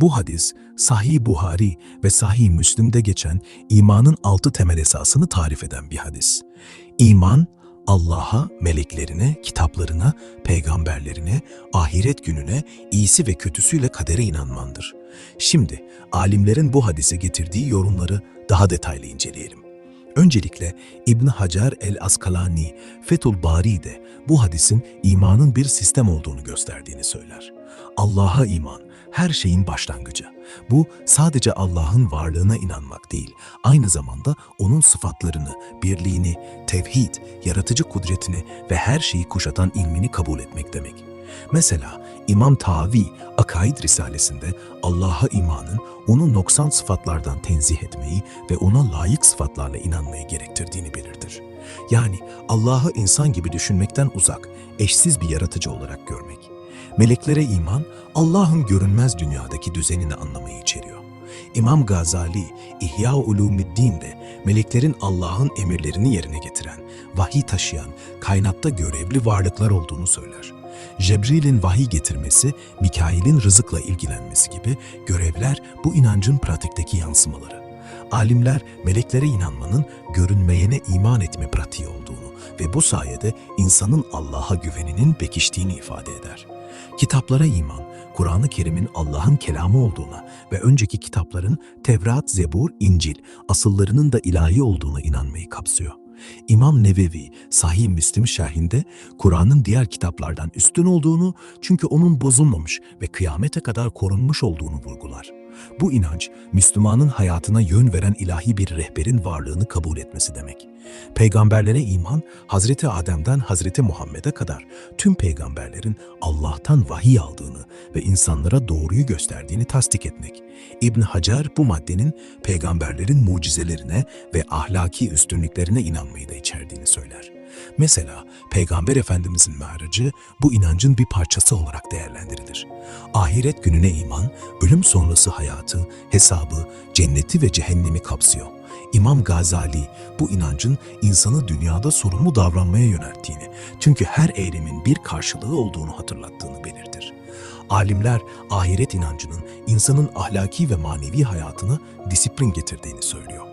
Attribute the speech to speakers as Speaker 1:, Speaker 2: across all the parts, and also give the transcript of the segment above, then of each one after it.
Speaker 1: Bu hadis, Sahih Buhari ve Sahih Müslim'de geçen imanın altı temel esasını tarif eden bir hadis. İman, Allah'a, meleklerine, kitaplarına, peygamberlerine, ahiret gününe, iyisi ve kötüsüyle kadere inanmandır. Şimdi alimlerin bu hadise getirdiği yorumları daha detaylı inceleyelim. Öncelikle İbn Hacer el-Askalani Fethul Bari'de bu hadisin imanın bir sistem olduğunu gösterdiğini söyler. Allah'a iman her şeyin başlangıcı. Bu sadece Allah'ın varlığına inanmak değil, aynı zamanda onun sıfatlarını, birliğini, tevhid, yaratıcı kudretini ve her şeyi kuşatan ilmini kabul etmek demek. Mesela İmam Tavi Akaid Risalesinde Allah'a imanın onu noksan sıfatlardan tenzih etmeyi ve ona layık sıfatlarla inanmayı gerektirdiğini belirtir. Yani Allah'ı insan gibi düşünmekten uzak, eşsiz bir yaratıcı olarak görmek. Meleklere iman, Allah'ın görünmez dünyadaki düzenini anlamayı içeriyor. İmam Gazali, İhya Ulumiddin'de meleklerin Allah'ın emirlerini yerine getiren, vahiy taşıyan, kainatta görevli varlıklar olduğunu söyler. Cebril'in vahiy getirmesi, Mikail'in rızıkla ilgilenmesi gibi görevler bu inancın pratikteki yansımaları. Alimler meleklere inanmanın görünmeyene iman etme pratiği olduğunu ve bu sayede insanın Allah'a güveninin pekiştiğini ifade eder. Kitaplara iman, Kur'an-ı Kerim'in Allah'ın kelamı olduğuna ve önceki kitapların Tevrat, Zebur, İncil asıllarının da ilahi olduğuna inanmayı kapsıyor. İmam Nevevi Sahih Müslim şerhinde Kur'an'ın diğer kitaplardan üstün olduğunu çünkü onun bozulmamış ve kıyamete kadar korunmuş olduğunu vurgular. Bu inanç, Müslümanın hayatına yön veren ilahi bir rehberin varlığını kabul etmesi demek. Peygamberlere iman, Hazreti Adem'den Hazreti Muhammed'e kadar tüm peygamberlerin Allah'tan vahiy aldığını ve insanlara doğruyu gösterdiğini tasdik etmek. İbn Hacer bu maddenin peygamberlerin mucizelerine ve ahlaki üstünlüklerine inanmayı da içerdiğini söyler. Mesela Peygamber Efendimizin me'racı bu inancın bir parçası olarak değerlendirilir. Ahiret gününe iman, ölüm sonrası hayatı, hesabı, cenneti ve cehennemi kapsıyor. İmam Gazali bu inancın insanı dünyada sorumlu davranmaya yönelttiğini, çünkü her eylemin bir karşılığı olduğunu hatırlattığını belirtir. Alimler ahiret inancının insanın ahlaki ve manevi hayatına disiplin getirdiğini söylüyor.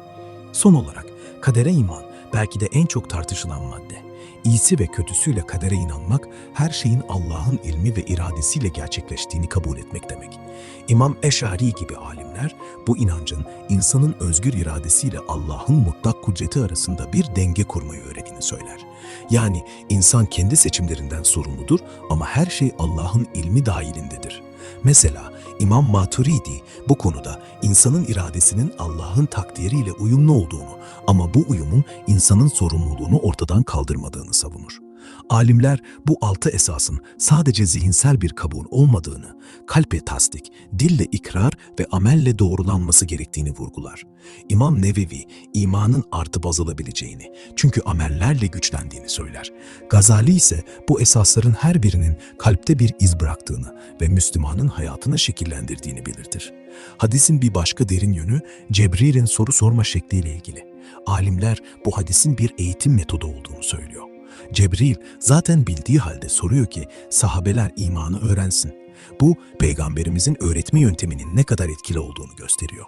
Speaker 1: Son olarak kadere iman belki de en çok tartışılan madde. İyisi ve kötüsüyle kadere inanmak, her şeyin Allah'ın ilmi ve iradesiyle gerçekleştiğini kabul etmek demek. İmam Eşari gibi alimler bu inancın insanın özgür iradesiyle Allah'ın mutlak kudreti arasında bir denge kurmayı öğrettiğini söyler. Yani insan kendi seçimlerinden sorumludur ama her şey Allah'ın ilmi dahilindedir. Mesela İmam Maturidi bu konuda insanın iradesinin Allah'ın takdiriyle uyumlu olduğunu ama bu uyumun insanın sorumluluğunu ortadan kaldırmadığını savunur. Alimler bu altı esasın sadece zihinsel bir kabul olmadığını, kalple tasdik, dille ikrar ve amelle doğrulanması gerektiğini vurgular. İmam Nevevi imanın artıp azalabileceğini, çünkü amellerle güçlendiğini söyler. Gazali ise bu esasların her birinin kalpte bir iz bıraktığını ve Müslümanın hayatını şekillendirdiğini belirtir. Hadisin bir başka derin yönü Cebril'in soru sorma şekliyle ilgili. Alimler bu hadisin bir eğitim metodu olduğunu söylüyor. Cebril zaten bildiği halde soruyor ki sahabeler imanı öğrensin. Bu peygamberimizin öğretme yönteminin ne kadar etkili olduğunu gösteriyor.